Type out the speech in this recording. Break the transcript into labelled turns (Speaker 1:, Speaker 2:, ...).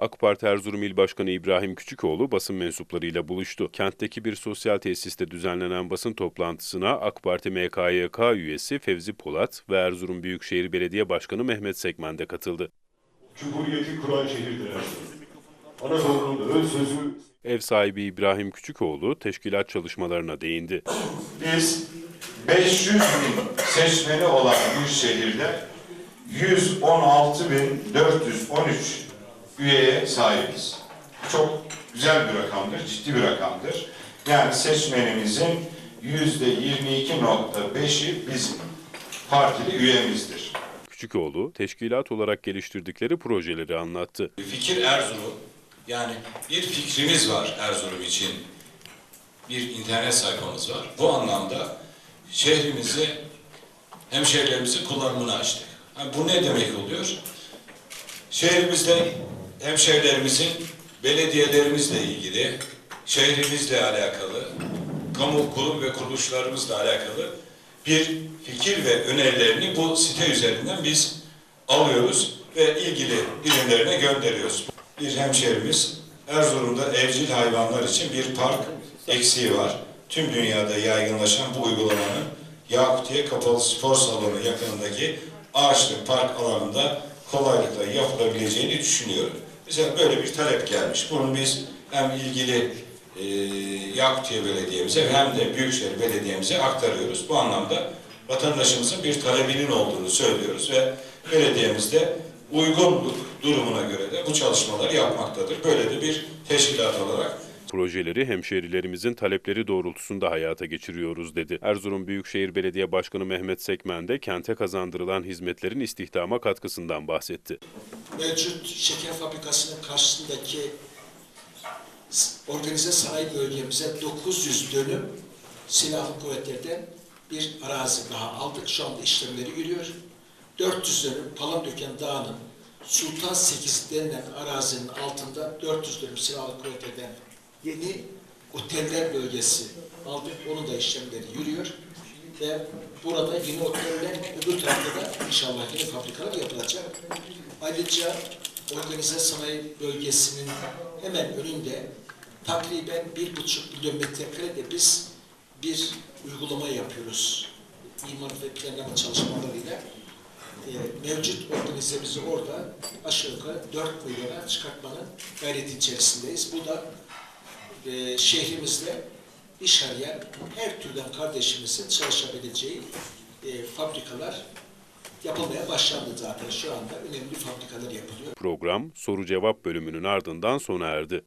Speaker 1: AK Parti Erzurum İl Başkanı İbrahim Küçükoğlu basın mensuplarıyla buluştu. Kentteki bir sosyal tesiste düzenlenen basın toplantısına AK Parti MKYK üyesi Fevzi Polat ve Erzurum Büyükşehir Belediye Başkanı Mehmet Sekmen de katıldı.
Speaker 2: Cumhuriyeti kuran şehirdir Erzurum. Anadolu'nun ön sözü
Speaker 1: Ev sahibi İbrahim Küçükoğlu teşkilat çalışmalarına değindi.
Speaker 3: Biz 500 bin seçmeni olan bir şehirde 116.413 üyeye sahibiz. Çok güzel bir rakamdır, ciddi bir rakamdır. Yani seçmenimizin yüzde 22.5'i bizim partili üyemizdir.
Speaker 1: Küçükoğlu, teşkilat olarak geliştirdikleri projeleri anlattı.
Speaker 4: Fikir Erzurum, yani bir fikrimiz var Erzurum için. Bir internet sayfamız var. Bu anlamda şehrimizi, hemşehrilerimizin kullanımına açtık. Ha, bu ne demek oluyor? Şehrimizde hemşehrilerimizin belediyelerimizle ilgili, şehrimizle alakalı, kamu kurum ve kuruluşlarımızla alakalı bir fikir ve önerilerini bu site üzerinden biz alıyoruz ve ilgili birimlerine gönderiyoruz. Bir hemşehrimiz Erzurum'da evcil hayvanlar için bir park eksiği var. Tüm dünyada yaygınlaşan bu uygulamanın Yakutiye Kapalı Spor Salonu yakınındaki Ağaçlı Park alanında kolaylıkla yapılabileceğini düşünüyorum. Bize böyle bir talep gelmiş. Bunu biz hem ilgili e, Yakutiye Belediye'mize hem de Büyükşehir Belediye'mize aktarıyoruz. Bu anlamda vatandaşımızın bir talebinin olduğunu söylüyoruz ve belediyemiz de uygunluk durumuna göre de bu çalışmaları yapmaktadır. Böyle de bir teşkilat olarak
Speaker 1: Projeleri hemşehrilerimizin talepleri doğrultusunda hayata geçiriyoruz dedi. Erzurum Büyükşehir Belediye Başkanı Mehmet Sekmen de kente kazandırılan hizmetlerin istihdama katkısından bahsetti.
Speaker 5: mevcut şeker fabrikasının karşısındaki organize sanayi bölgemize 900 dönüm silahlı kuvvetlerden bir arazi daha aldık. Şu anda işlemleri yürüyor. 400 dönüm Palandöken Dağı'nın Sultan 8 denilen arazinin altında 400 dönüm silahlı kuvvetlerden yeni oteller bölgesi aldık. Onun da işlemleri yürüyor. Ve burada yeni oteller, öbür tarafta da inşallah yeni fabrikalar yapılacak. Ayrıca organize sanayi bölgesinin hemen önünde takriben bir buçuk milyon metrekarede biz bir uygulama yapıyoruz. İmar ve planlama çalışmalarıyla e, mevcut organizemizi orada aşağı yukarı 4 milyona çıkartmanın gayreti içerisindeyiz. Bu da e, şehrimizde iş arayan her türden kardeşimizin çalışabileceği e, fabrikalar yapılmaya başlandı zaten. Şu anda önemli fabrikalar yapılıyor.
Speaker 1: Program soru cevap bölümünün ardından sona erdi.